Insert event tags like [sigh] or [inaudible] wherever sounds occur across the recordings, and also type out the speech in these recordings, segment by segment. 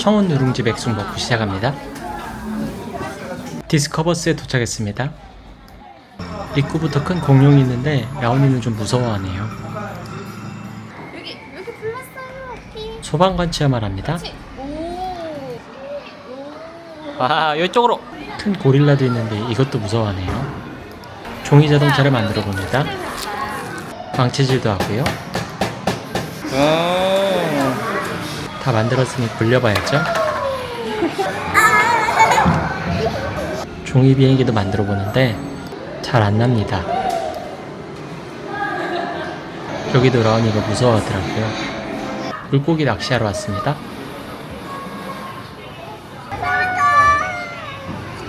청운 누룽지 백숙 먹고 시작합니다. 디스커버스에 도착했습니다. 입구부터 큰 공룡이 있는데 라온이는 좀 무서워하네요. 여기 여기 불렀어요. 피. 소방관 체험을 합니다. 오. 오. 와 이쪽으로 큰 고릴라도 있는데 이것도 무서워하네요. 종이 자동차를 만들어 봅니다. 광채질도 하고요. 다 만들었으니 굴려봐야죠. 종이 비행기도 만들어 보는데 잘 안 납니다. 여기도 라온이가 무서워하더라고요. 물고기 낚시하러 왔습니다.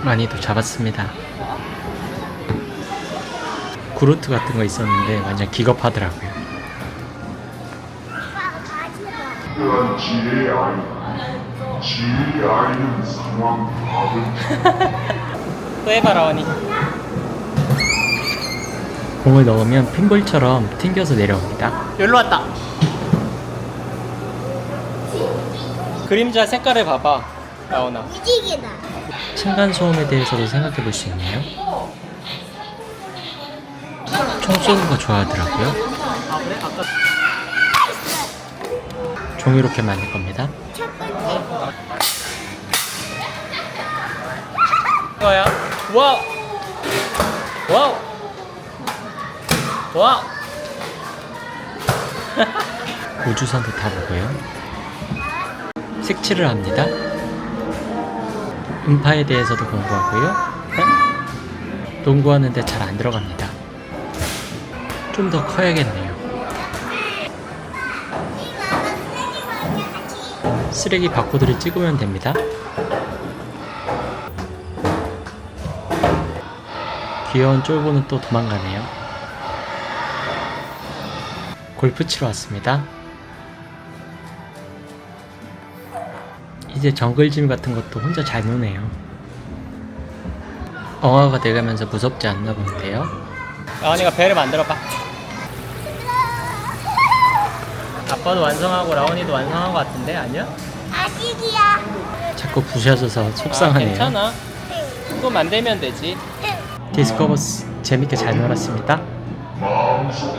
많이도 잡았습니다. 구루트 같은 거 있었는데 완전 기겁하더라고요. 특별한 지혜의 아이 지혜의 아이는 상황 파악을 [laughs] 또 해봐 라원이 공을 넣으면 핀볼처럼 튕겨서 내려옵니다. 여기로 왔다. 그림자 색깔을 봐봐 라원아. 무지개다. 층간소음에 대해서도 생각해 볼 수 있네요? 총 쏘는 거 좋아하더라고요 종이 로켓 만들 겁니다 첫 번째. 거야. 와우. 와우. 와우. [laughs] 우주선도 타보고요. 색칠을 합니다. 음파에 대해서도 공부하고요. 농구하는데 잘 안 들어갑니다. 좀 더 커야겠네요. 쓰레기 바코드를 찍으면 됩니다. 귀여운 쫄보는 또 도망가네요. 골프 치러 왔습니다. 이제 정글짐 같은 것도 혼자 잘 노네요. 엉아가 돼가면서 무섭지 않나 본데요. 라온이가 배를 만들어봐. 아빠도 완성하고 라온이도 완성한 것 같은데 아니야? 아직이야. 자꾸 부셔져서 속상하네요. 괜찮아. 또 만들면 되지. 디스커버스 재밌게 잘 놀았습니다. 마음속